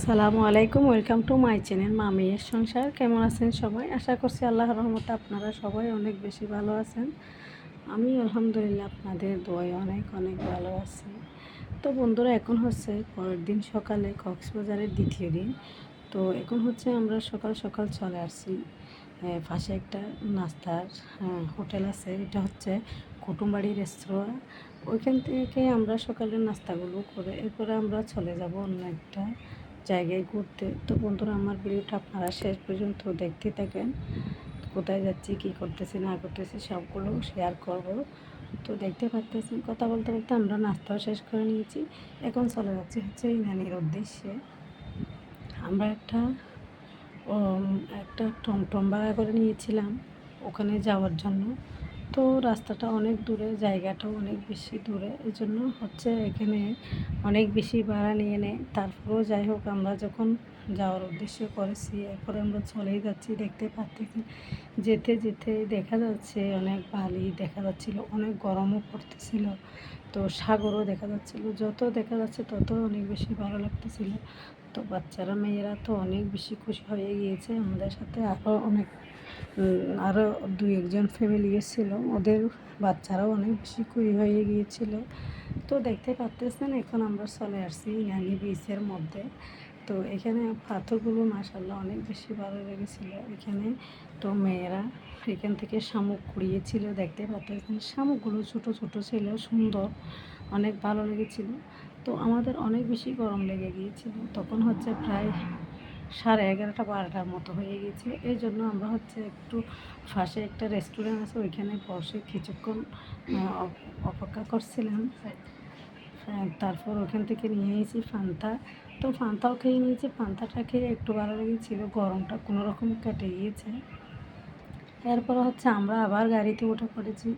সালামু আলাইকুম welcome to my channel মামিয়ের সংসার। কেমন আছেন সবাই? আশা করছি আল্লাহ রহমতে আপনারা সবাই অনেক বেশি ভালো আছেন। আমি আলহামদুলিল্লাহ আপনাদের দোয়ায় অনেক অনেক ভালো আছি। তো বন্ধুরা এখন হচ্ছে পরের দিন সকালে কক্সবাজারের দ্বিতীয় দিন। তো এখন হচ্ছে আমরা সকাল সকাল চলে আসছি। পাশে একটা নাস্তার আহ, হোটেল আছে। এটা হচ্ছে কুটুমবাড়ি রেস্তোরাঁ। ওইখান থেকে আমরা সকালের নাস্তাগুলো করে এরপরে আমরা চলে যাব অন্য একটা জায়গায় ঘুরতে। তো বন্ধুরা, আমার ভিডিওটা আপনারা শেষ পর্যন্ত দেখতে থাকেন। কোথায় যাচ্ছি, কী করতেছি, না করতেছি, সবগুলো শেয়ার করব। তো দেখতে পারতেছেন কথা বলতে বলতে আমরা নাস্তাও শেষ করে নিয়েছি। এখন চলে যাচ্ছি হচ্ছে ইনানির উদ্দেশ্যে। আমরা একটা একটা টমটম ভাড়া করে নিয়েছিলাম ওখানে যাওয়ার জন্য। তো রাস্তাটা অনেক দূরে, জায়গাটাও অনেক বেশি দূরে। এই জন্য হচ্ছে এখানে অনেক বেশি ভাড়া নিয়ে নেয়। তারপরেও যাই হোক, আমরা যখন যাওয়ার উদ্দেশ্য করেছি, এরপরে আমরা চলেই যাচ্ছি দেখতে পাচ্ছি যেতে যেতে দেখা যাচ্ছে অনেক বালি, দেখা যাচ্ছিল অনেক গরমও পড়তেছিল। তো সাগরও দেখা যাচ্ছিল। যত দেখা যাচ্ছে তত অনেক বেশি ভালো লাগতেছিল। তো বাচ্চারা, মেয়েরা তো অনেক বেশি খুশি হয়ে গিয়েছে। আমাদের সাথে আরও অনেক আরও দু একজন ফ্যামিলি এসেছিল ওদের বাচ্চারাও অনেক বেশি খুশি হয়ে গিয়েছিল। তো দেখতে পাচ্তেছেন এখন আমরা চলে আসছি ইয়ানি বিচের মধ্যে। তো এখানে পাথরগুলো মাসাল্লাহ অনেক বেশি ভালো লেগেছিল। এখানে তো মেয়েরা এখান থেকে শামুক কুড়িয়েছিল। দেখতে পাচ্তেছেন শামুকগুলো ছোট ছোট ছিল, সুন্দর, অনেক ভালো লেগেছিল। তো আমাদের অনেক বেশি গরম লেগে গিয়েছিল। তখন হচ্ছে প্রায় সাড়ে এগারোটা বারোটার মতো হয়ে গিয়েছিল। এই জন্য আমরা হচ্ছে একটু পাশে একটা রেস্টুরেন্ট আছে ওইখানে বসে কিছুক্ষণ অপ- অপেক্ষা করছিলাম। হ্যাঁ, তারপর ওখান থেকে নিয়ে এসেছি ফান্তা তো ফান্তাও খেয়ে নিয়েছি। ফান্তাটা খেয়ে একটু ভালো লেগেছিল গরমটা কোনো রকম কেটে গিয়েছে। এরপর হচ্ছে আমরা আবার গাড়িতে উঠে পড়েছি।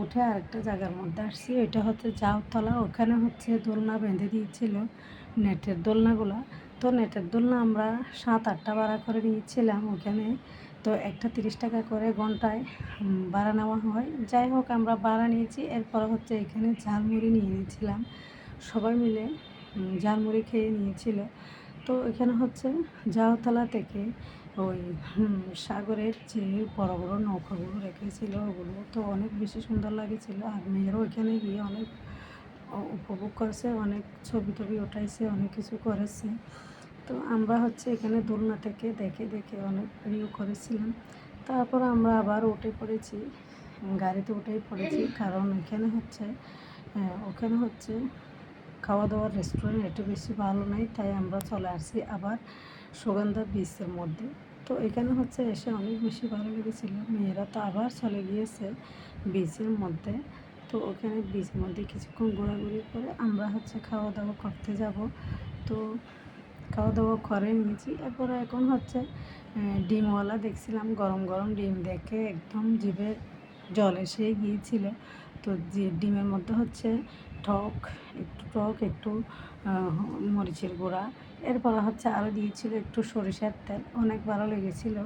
উঠে আরেকটা জায়গার মধ্যে আসছি। ওইটা হচ্ছে জাউতলা ওখানে হচ্ছে দোলনা বেঁধে দিয়েছিল নেটের দোলনাগুলো। তো নেটের দোলনা আমরা সাত, আটটা ভাড়া করে নিয়েছিলাম ওখানে। তো একটা তিরিশ টাকা করে ঘন্টায় ভাড়া নেওয়া হয়। যাই হোক, আমরা ভাড়া নিয়েছি। এরপর হচ্ছে এখানে ঝালমুড়ি নিয়ে নিয়েছিলাম। সবাই মিলে ঝালমুড়ি খেয়ে নিয়েছিল। তো এখানে হচ্ছে জাউতলা থেকে ওই সাগরের যে বড় বড় নৌকাগুলো রেখেছিল ওগুলো তো অনেক বেশি সুন্দর লাগেছিল। আর মেয়েরও ওইখানে গিয়ে অনেক উপভোগ করেছে অনেক ছবি টবি ওঠাইছে অনেক কিছু করেছে। তো আমরা হচ্ছে এখানে দোলনা থেকে দেখে দেখে অনেক ভিডিও করেছিলাম। তারপর আমরা আবার উঠে পড়েছি গাড়িতে উঠেই পড়েছি। কারণ এখানে হচ্ছে আহ, ওখানে হচ্ছে খাওয়া দাওয়ার রেস্টুরেন্ট একটু বেশি ভালো নাই, তাই আমরা চলে আসছি আবার সুগন্ধা বিচের মধ্যে। তো এখানে হচ্ছে এসে অনেক বেশি ভালো লেগেছিল। মেয়েরা তো আবার চলে গিয়েছে বিচের মধ্যে। তো ওখানে বিচের মধ্যে কিছুক্ষণ ঘোরাঘুরি করে আমরা হচ্ছে খাওয়া দাওয়া করতে যাব। তো খাওয়া দাওয়া করে নিয়েছি। এরপরে এখন হচ্ছে ডিমওয়ালা দেখছিলাম, গরম গরম ডিম দেখে একদম জিভে জল এসে গিয়েছিল। তো যে ডিমের মধ্যে হচ্ছে টক, একটু টক, একটু মরিচের গুঁড়া। এরপর হচ্ছে আরও দিয়েছিল একটু সরিষার তেল, অনেক ভালো লেগেছিল।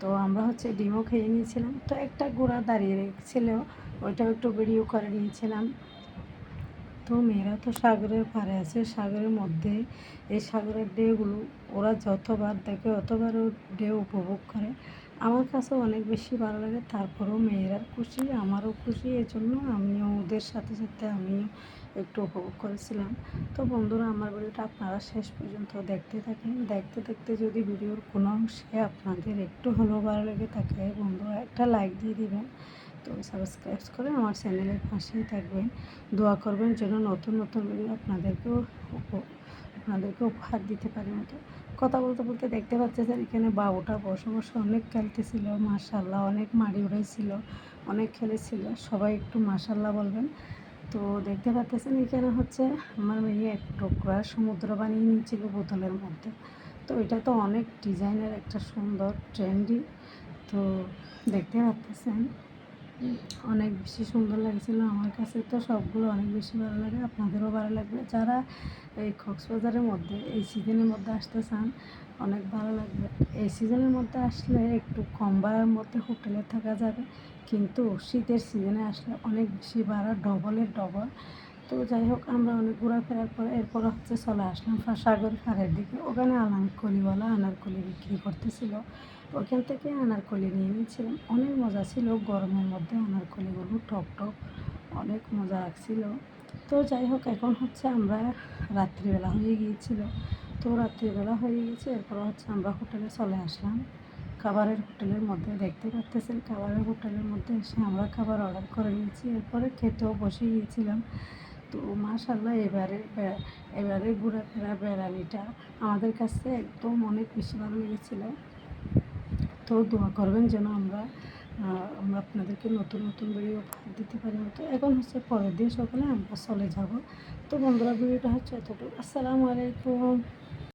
তো আমরা হচ্ছে ডিমও খেয়ে নিয়েছিলাম। তো একটা গুঁড়া দাঁড়িয়ে রেখেছিল, ওইটাও একটু ভিডিও করে নিয়েছিলাম। তো মেয়েরা তো সাগরের পাড়ে আছে, সাগরের মধ্যে এই সাগরের ঢেউগুলো ওরা যতবার দেখে অতবার ও ঢেউ উপভোগ করে। আমার কাছেও অনেক বেশি ভালো লাগে। তারপরেও মেয়েরা খুশি, আমারও খুশি। এই জন্য আমিও ওদের সাথে সাথে আমিও একটু উপভোগ করেছিলাম। তো বন্ধুরা, আমার ভিডিওটা আপনারা শেষ পর্যন্ত দেখতে থাকেন। দেখতে দেখতে যদি ভিডিওর কোনো অংশে আপনাদের একটু হলেও ভালো লেগে থাকে, বন্ধুরা, একটা লাইক দিয়ে দিবেন। তো সাবস্ক্রাইব করে আমার চ্যানেলের পাশেই থাকবেন। দোয়া করবেন যেন নতুন নতুন ভিডিও আপনাদেরকেও আপনাদেরকে উপহার দিতে পারি মতো। কথা বলতে বলতে দেখতে পাচ্ছেন এখানে বাবুটা বসে বসে অনেক খেলতেছিল মাশাল্লাহ অনেক মাড়ি উড়াইছিল, অনেক খেলেছিল, সবাই একটু মাশাল্লাহ বলবেন। তো দেখতে পাচ্ছেন এখানে হচ্ছে আমার মেয়ে এক টুকরা সমুদ্র বানিয়ে নিয়েছিল বোতলের মধ্যে। তো এটা তো অনেক ডিজাইনের একটা সুন্দর ট্রেন্ডি। তো দেখতে পাচ্ছেন অনেক বেশি সুন্দর লাগছিল আমার কাছে। তো সবগুলো অনেক বেশি ভালো লাগে, আপনাদেরও ভালো লাগবে। যারা এই কক্সবাজারের মধ্যে, এই সিজনের মধ্যে আসতে চান, অনেক ভালো লাগবে। এই সিজনের মধ্যে আসলে একটু কম ভাড়ার মধ্যে হোটেলে থাকা যাবে, কিন্তু শীতের সিজনে আসলে অনেক বেশি ভাড়া ডবলের ডবল তো যাই হোক, আমরা অনেক ঘোরাফেরার পরে এরপর হচ্ছে চলে আসলাম সাগর ফাড়ের দিকে। ওখানে আনারকলিওয়ালা আনারকলি বিক্রি করতেছিল। ওখান থেকে আনারকলি নিয়ে নিয়েছিলাম। অনেক মজা ছিল। গরমের মধ্যে আনারকলিগুলো টক টক, অনেক মজা লাগছিল। তো যাই হোক, এখন হচ্ছে আমরা রাত্রিবেলা হয়ে গিয়েছিল। তো রাত্রিবেলা হয়ে গেছে এরপর হচ্ছে আমরা হোটেলে চলে আসলাম। খাবারের হোটেলের মধ্যে দেখতে পারতেছেন, খাবারের হোটেলের মধ্যে এসে আমরা খাবার অর্ডার করে নিয়েছি। এরপরে খেতেও বসে গিয়েছিলাম। তো মাশাল্লাহ এবারে এবারে ঘোরাফেরা, বেড়ানিটা আমাদের কাছে একদম অনেক বেশি ভালো লেগেছিল। তো দোয়া করবেন যেন আমরা আমরা আপনাদেরকে নতুন নতুন ভিডিও দিতে পারি তো এখন হচ্ছে পরের দিন সকালে আমরা চলে যাব। তো বন্ধুরা, ভিডিওটা হচ্ছে এতটুকু। আসসালামু আলাইকুম।